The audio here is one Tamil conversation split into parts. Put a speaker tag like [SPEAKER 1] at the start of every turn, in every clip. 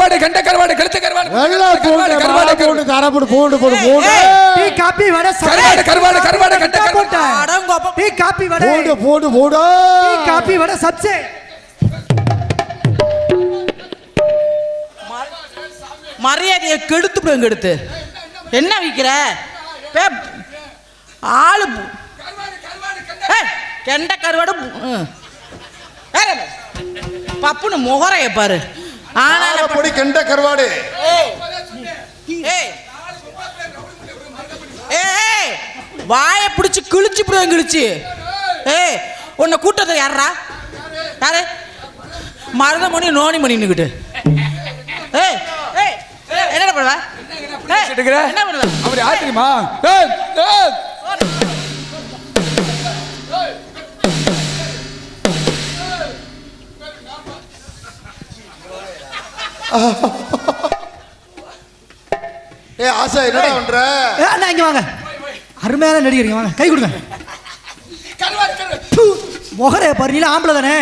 [SPEAKER 1] கருவாடு கண்ட கருவாடு கழுத்து கருவாடு வெள்ளை பூண்டு
[SPEAKER 2] கருவாடு
[SPEAKER 1] பூண்டு தரப்புடு பூண்டு போடு பூண்டு
[SPEAKER 3] டீ காபி வடை
[SPEAKER 2] கருவாடு கருவாடு கருவாடு
[SPEAKER 3] கண்ட கருவாடு.
[SPEAKER 4] அடங்கோப்பா
[SPEAKER 3] டீ காபி வடை.
[SPEAKER 1] பூண்டு பூண்டு பூண்டு
[SPEAKER 3] டீ காபி வடை சப்சே
[SPEAKER 4] மரியாதையை கெடுத்து போய் எடுத்து என்ன விற்கிற பே ஆளு கெண்ட கருவாடு பப்புன்னு முகரைய பாரு.
[SPEAKER 5] பொடி கெண்ட கருவாடு.
[SPEAKER 4] ஏய் ஏய் ஏய் வாயை பிடிச்சி கிழிச்சு விடுவேன் கிழிச்சு. ஏய் உன்னை கூட்டத்தை யாரா? யாரு மருதமணி நோனி மணின்னுக்கிட்டு ஏய் ஏய் என்ன பண்ணுவ? என்ன பண்ணுவ?
[SPEAKER 2] அவர் யார் தெரியுமா? ஏய், ஏய்.
[SPEAKER 5] ஏ ஆசா என்னடா பண்ற?
[SPEAKER 3] அண்ணா இங்க வாங்க. அருமையான நடிகருங்க வாங்க. கை கொடுங்க. முகரைய பாரு நீல ஆம்பளை தானே?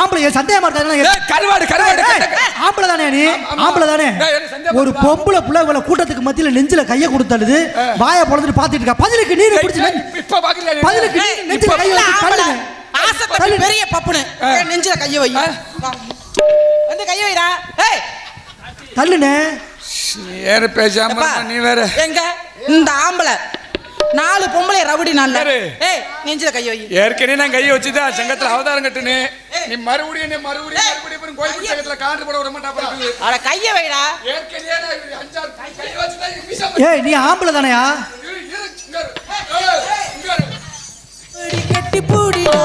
[SPEAKER 3] ஆம்பளை சந்தேகமா இருக்காதுன்னா
[SPEAKER 2] ஏய், கருவாடு கருவாடு
[SPEAKER 3] ஆம்பளை தானே நீ?
[SPEAKER 2] ஆமா.
[SPEAKER 3] ஆம்பளை தானே? ஒரு? பொம்பளை புள்ள இவ்வளவு கூட்டத்துக்கு மத்தியில நெஞ்சில கைய கொடுத்தழுது வாயை பொழந்துட்டு பாத்துட்டு இருக்கா. பதிலுக்கு நீர் பிடிச்சு? பதிலுக்கு நெஞ்சில கை
[SPEAKER 4] உள்ள
[SPEAKER 3] வச்சு
[SPEAKER 4] ஆம்பளை,
[SPEAKER 3] தள்ளுங்க. தள்ளு.
[SPEAKER 4] பெரிய பப்புனு. நெஞ்சில கைய வை. வந்து கைய வைடா. ஏய்.
[SPEAKER 3] தள்ளுனே.
[SPEAKER 2] ஏற பேசாம நீ வேற.
[SPEAKER 4] எங்க? இந்த ஆம்பளை. நாலு பொம்பளை ரவுடி நல்ல
[SPEAKER 2] யாரு?
[SPEAKER 4] ஏய் நெஞ்சில கைய வை.
[SPEAKER 2] ஏற்கனவே நான் கையை வச்சுதான் சங்கத்துல அவதாரம் கட்டுனே. நீ மறுபடியும் நீ மறுபடியும். மறுபடியும் அப்புறம் கோயில் சங்கத்துல காண்டு போட விட மாட்டா.
[SPEAKER 4] அட கைய வைடா.
[SPEAKER 2] ஏற்கனவே நான் அஞ்சாறு கை- கை வச்சுதான் இங்க வீசாம
[SPEAKER 3] ஏய் நீ ஆம்பளை தானையா?
[SPEAKER 4] கட்டிப்பூடினா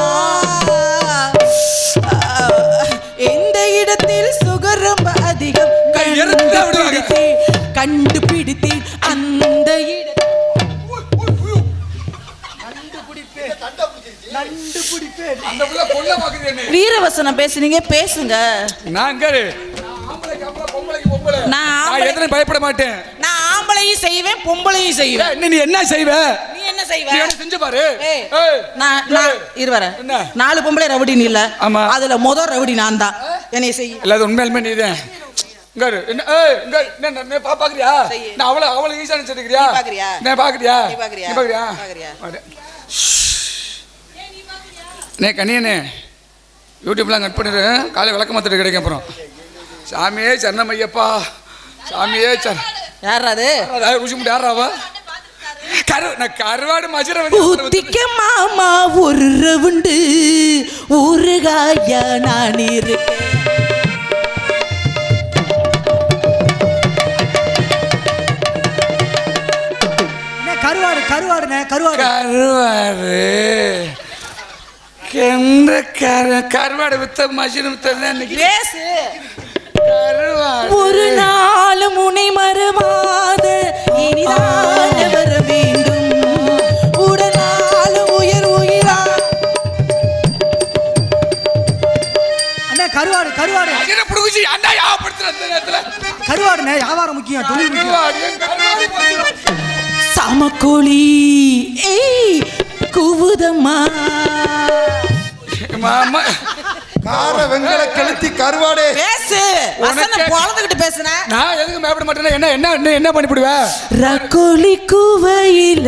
[SPEAKER 4] எந்த இடத்தில் சுகர் ரொம்ப அதிகம். கண்டுபிடித்து அந்த வீரவசனம் பேசுனீங்க பேசுங்க.
[SPEAKER 2] நாங்க
[SPEAKER 4] நான்
[SPEAKER 2] பயப்பட மாட்டேன்.
[SPEAKER 4] நான் ஆம்பளையும் செய்வேன் பொம்பளையும் செய்வேன்.
[SPEAKER 2] நீ என்ன செய்வேன்
[SPEAKER 4] நீ என்ன செய்வ?
[SPEAKER 2] நீ என்ன செஞ்சு பாரு.
[SPEAKER 4] நான் நான் இரு வரேன்.
[SPEAKER 2] என்ன?
[SPEAKER 4] நாலு பொம்பளை ரவுடி நீ இல்ல. அதுல முத ரவுடி நான் தான். என்னைய செய்
[SPEAKER 2] இல்லாத உண்மையாலுமே நீதான். இங்க இரு. என்ன ஏய் இங்க. என்ன என்ன, நீ பா பாக்குறியா. நான் அவள அவள ஈஸா நினைச்சிருக்கியா
[SPEAKER 4] பாக்குறியா?
[SPEAKER 2] நான் பாக்குறியா?
[SPEAKER 4] நீ பாக்குறியா?
[SPEAKER 2] நீ பாக்குறியா? கண்ணியனே யூடியூப்லாம் கட் பண்ணிடு காலை விளக்க கிடைக்கும் அப்புறம். சாமியே சரணம் ஐயப்பா. சாமியே சர
[SPEAKER 4] யார் அது
[SPEAKER 2] ருசி முடி யாராவா கருவாடு வந்து
[SPEAKER 4] ஊத்திக்க மாமா ஒரு ரவுண்டு ஊறுகாயா நான் இருக்கேன்.
[SPEAKER 3] கருவாடு கருவாடுண்ணே கருவாடு.
[SPEAKER 2] கருவாடு. கரு கருவாடு வித்த மஜின் வித்தது
[SPEAKER 4] ஒரு நாள் முனை மறுவாத. இனிதான
[SPEAKER 2] புடுங்குச்சி அண்ணா யாவப்படுத்துற அந்த நேரத்துல?
[SPEAKER 3] கருவாடுண்ணே வியாபாரம் முக்கியம் தொழில் முக்கியம்.
[SPEAKER 4] சமக்கோழி ஏய் கூவுதம்மா.
[SPEAKER 2] மாமா
[SPEAKER 5] கார வெங்கல கெளுத்தி கருவாடு.
[SPEAKER 4] பேசு. வசனம் பொழந்துகிட்டு பேசுன.
[SPEAKER 2] நான் எதுக்கு மேப்பட மாட்டேன்னா என்ன என்ன என்ன என்ன பண்ணிவிடுவ
[SPEAKER 4] ரக்கோலி கூவையில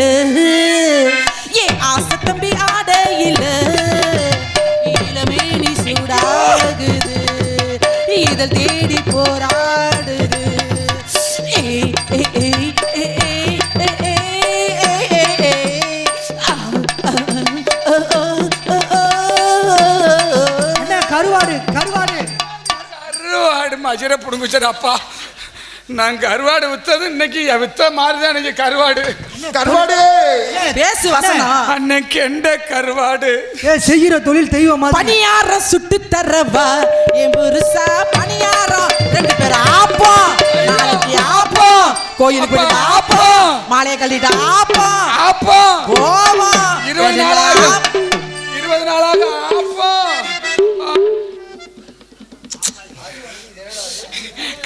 [SPEAKER 3] கருவாடு கருவாடு.
[SPEAKER 2] கருவாடு மஜர புடுங்குச்சார் அப்பா. நான் கருவாடு வித்தது இன்னைக்கு வித்த மாதிரிதான் இன்னைக்கு கருவாடு.
[SPEAKER 5] கருவாடு!
[SPEAKER 4] பேசு வசனம்.
[SPEAKER 2] அன்னைக்கு எந்த கருவாடு.
[SPEAKER 3] ஏ செய்யற தொழில் தெய்வம் மாதிரி.
[SPEAKER 4] பணியாரம் சுட்டு தரவா? என் புருஷா பணியாரம் ரெண்டு பேரும் ஆப்போம் நாளைக்கு ஆப்போம் கோயிலுக்கு போயிட்டு ஆப்போம் மாலையை கட்டிட்டு ஆப்போம்
[SPEAKER 2] அப்பா
[SPEAKER 4] போவோம்
[SPEAKER 2] இருபது நாளாக. இருபது நாளாக.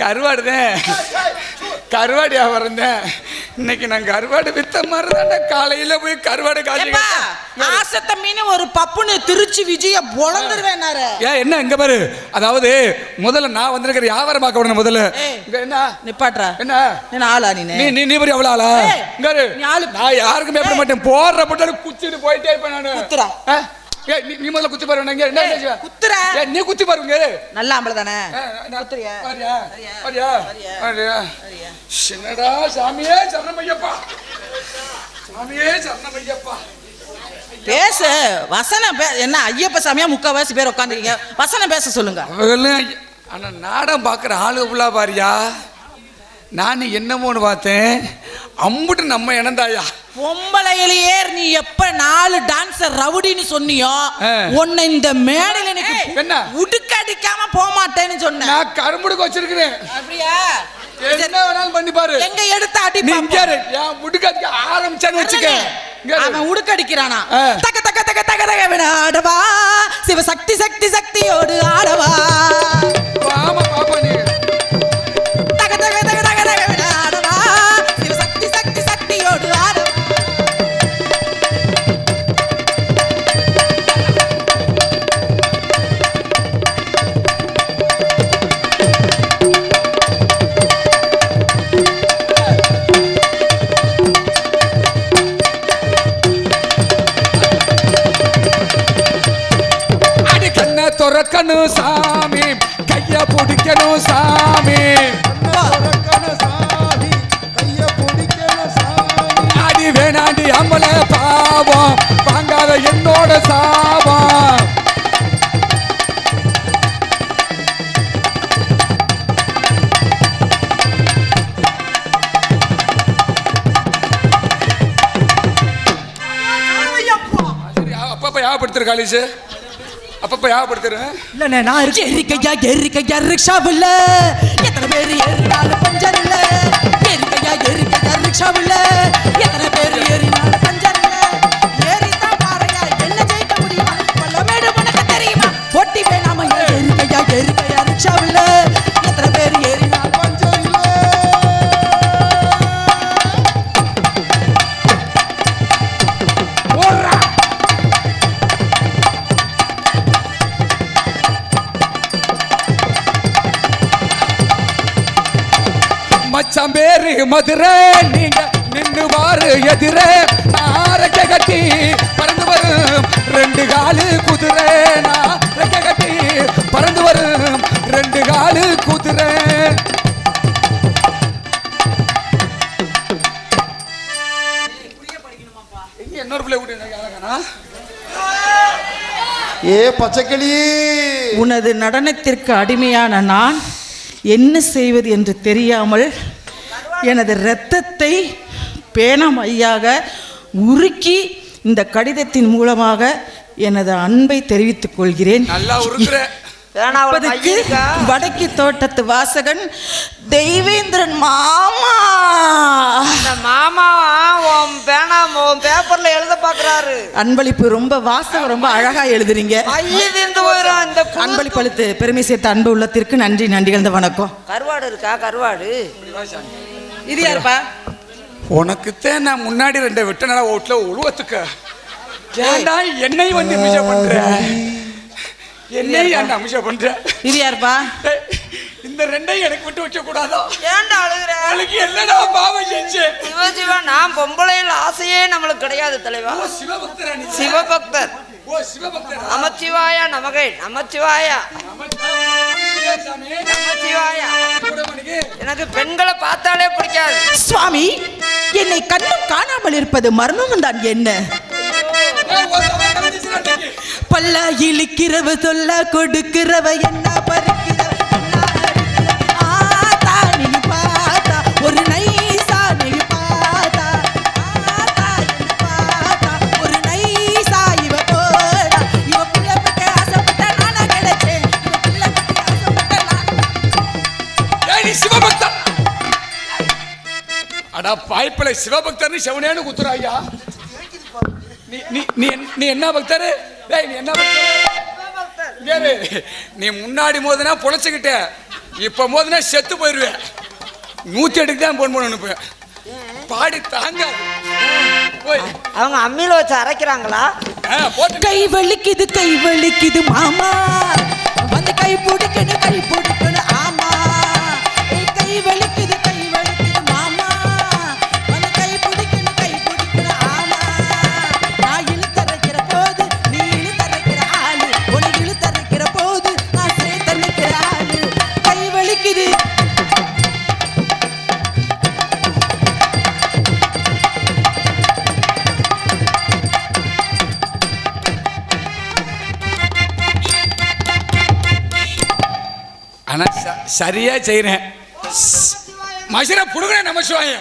[SPEAKER 2] கருவாடு தான் இன்னைக்கு நான் கருவாடு வித்த மாதிரி தான் காலையில போய் கருவாடு
[SPEAKER 4] ஏப்பா, ஆசத்த மீன் ஒரு பப்புன்னு திருச்சி விஜய பொழந்துருவேனாரு
[SPEAKER 2] ஏன் என்ன இங்க பாரு. அதாவது முதல்ல நான் வந்திருக்கிற வியாபாரம் பார்க்க விடணும் முதல்ல. என்ன?
[SPEAKER 4] நிப்பாட்றா
[SPEAKER 2] என்ன?
[SPEAKER 4] என்ன ஆளா நீ
[SPEAKER 2] நீ நீ நீ பெரிய எவ்வளவு ஆளா? இங்க.
[SPEAKER 4] நீ
[SPEAKER 2] நான் யாருக்கும் பயப்பட மாட்டேன். போடுற போட்டாலும் குத்திட்டு போயிட்டே இருப்பேன் நானு? ஏய் நீ நீ முதல்ல குத்தி பாரு என்ன என்ன?
[SPEAKER 4] குத்துற.
[SPEAKER 2] ஏய், நீ குத்தி பாருங்க
[SPEAKER 4] நல்ல ஆம்பளை தானே?
[SPEAKER 2] குத்துறியா?
[SPEAKER 4] குத்துறியா?
[SPEAKER 2] வரியா வரியா வரியா சின்னடா சாமியே சாமியே சரணமையப்பா.
[SPEAKER 4] பேசு. வசனம் பே என்ன ஐயப்ப சாமியா முக்காவாசி பேர் உட்காந்துருக்கீங்க. வசனம் பேச சொல்லுங்க.
[SPEAKER 2] அவங்களும் ஆனா நாடகம் பார்க்குற ஆளு ஃபுல்லாக பாரியா. நான் என்னமோன்னு பார்த்தேன் அம்புட்டு நம்ம இனந்தாயா
[SPEAKER 4] பொம்பளையிலேயே நீ எப்ப நாலு டான்சர் ரவுடின்னு சொன்னியோ
[SPEAKER 2] ஆ.
[SPEAKER 4] உன்னை இந்த மேடையில எனக்கு
[SPEAKER 2] என்ன?
[SPEAKER 4] உடுக்கடிக்காம போக மாட்டேன்னு சொன்னேன்
[SPEAKER 2] நான் கரும்புடுக்கு வச்சிருக்கிறேன்
[SPEAKER 4] அப்படியா
[SPEAKER 2] என்ன வேணாலும் பண்ணி பாரு
[SPEAKER 4] எங்க எடுத்து அடி
[SPEAKER 2] நீ. இங்க இரு. என் முடுக்காதுக்கு ஆரம்பிச்சான்னு வச்சுக்க.
[SPEAKER 4] அவன் உடுக்கடிக்கிறானா
[SPEAKER 2] ஆ.
[SPEAKER 4] தக்க தக்க தக்க தக்க தக்க வினாடவா சிவ சக்தி சக்தி சக்தியோடு ஆடவா
[SPEAKER 2] துறக்கணும் சாமி. கைய பிடிக்கணும் சாமி. அடி வேணாண்டி அம்மல பாவம். வாங்காத என்னோட சாபம். சரி அப்பப்ப யாபப்படுத்துற காலேஜ் அப்பப்ப யாபப்படுத்துறேன்
[SPEAKER 3] இல்லண்ணே நான் இருக்கேன்
[SPEAKER 4] எரிக்கையா எரிக்கையா ரிக்ஷாவில் எத்தனை பேர் ஏறினாலும் பஞ்சர் இல்ல. எரிக்கையா எரிக்கையா ரிக்ஷாவில் எத்தனை பேர் ஏறினாலும்
[SPEAKER 2] மதுரை நீங்க நின்னு வாரு எதிரே. ஆரக்க கட்டி பறந்து வரும். ரெண்டு காலு குதிரை. நான் ரெக்க கட்டி பறந்து வரும். ரெண்டு காலு குதிரை. இன்னொரு பிள்ளை விட்டு
[SPEAKER 5] ஏ பச்சைக்கிளி.
[SPEAKER 4] உனது நடனத்திற்கு அடிமையான நான் என்ன செய்வது என்று தெரியாமல் எனது இரத்தத்தை பேனமையாக உருக்கி இந்த கடிதத்தின் மூலமாக எனது அன்பை தெரிவித்துக் கொள்கிறேன்.
[SPEAKER 2] நல்லா உருக்குற.
[SPEAKER 4] இப்போதைக்கு வடக்கு தோட்டத்து வாசகன் தெய்வேந்திரன் மாமா.
[SPEAKER 6] மாமா உன் பேனா உன் பேப்பர்ல எழுத பாக்குறாரு.
[SPEAKER 4] அன்பளிப்பு ரொம்ப வாசகம் ரொம்ப அழகா எழுதுறீங்க.
[SPEAKER 6] குளிர்
[SPEAKER 4] அன்பளிப்பு அளித்து பெருமை சேர்த்த அன்பு உள்ளத்திற்கு நன்றி நன்றிகள் வணக்கம்.
[SPEAKER 6] கருவாடு இருக்கா கருவாடு?
[SPEAKER 4] இது யாருப்பா?
[SPEAKER 2] உனக்குத்தான் நான் முன்னாடி ரெண்டு விட்ட நாளா ஓட்டுல உழுவத்துக்க. ஏன்டா என்னை வந்து அமிஷா பண்ற? என்னை ஏன்டா அமிஷா பண்ற?
[SPEAKER 4] இது யாருப்பா?
[SPEAKER 2] இந்த ரெண்டையும் எனக்கு விட்டு வைக்க கூடாதோ?
[SPEAKER 6] ஏன்டா அழுகுற?
[SPEAKER 2] அவளுக்கு என்னடா பாவம் செஞ்சு?
[SPEAKER 6] சிவ சிவா நான் பொம்பளையில் ஆசையே நம்மளுக்கு கிடையாது தலைவா.
[SPEAKER 2] சிவபக்தரா
[SPEAKER 6] சிவபக்தர்.
[SPEAKER 2] ஓ சிவபக்தரா?
[SPEAKER 6] நமச்சிவாயா நமகை நமச்சிவாயா.
[SPEAKER 2] நமச்சிவாயா
[SPEAKER 6] எனக்கு பெண்களை பார்த்தாலே பிடிக்காது.
[SPEAKER 4] சுவாமி என்னை கண்ணும் காணாமல் இருப்பது மர்மம் தான் என்ன. பல்ல இழிக்கிறவ சொல்ல கொடுக்கிறவ என்ன?
[SPEAKER 2] பாய்ப்பிள்ளை சிவபக்தர்னு செவனேன்னு குத்துறா ஐயா நீ நீ நீ என்ன- நீ என்ன பக்தர்? டேய் நீ என்ன பக்தர். நீ முன்னாடி மோதுனா பொழைச்சுக்கிட்ட இப்ப மோதுனா செத்து போயிருவேன். நூத்தி எட்டுக்கு தான் போன் பண்ண அனுப்புவேன் பாடி தாங்க போய்.
[SPEAKER 6] அவங்க அம்மியில வச்சு அரைக்கிறாங்களா?
[SPEAKER 4] கை வலிக்குது கை வலிக்குது மாமா. வந்து கை பிடிக்கணும் கை பிடிக்கணும்.
[SPEAKER 2] ஆனா ச- சரியா செய்யறேன் மசிர புடுங்க நம்ம சிவாய.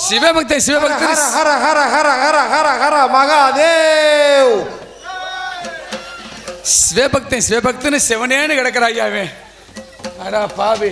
[SPEAKER 2] சிவபக்தன்
[SPEAKER 5] ஹர
[SPEAKER 2] சிவபக்தன்
[SPEAKER 5] ஹர ஹர ஹர ஹர ஹர ஹர மகாதேவ்.
[SPEAKER 2] சிவபக்தன் சிவபக்தன் சிவனேன்னு கிடக்குற ஐயாவே அடா பாவி.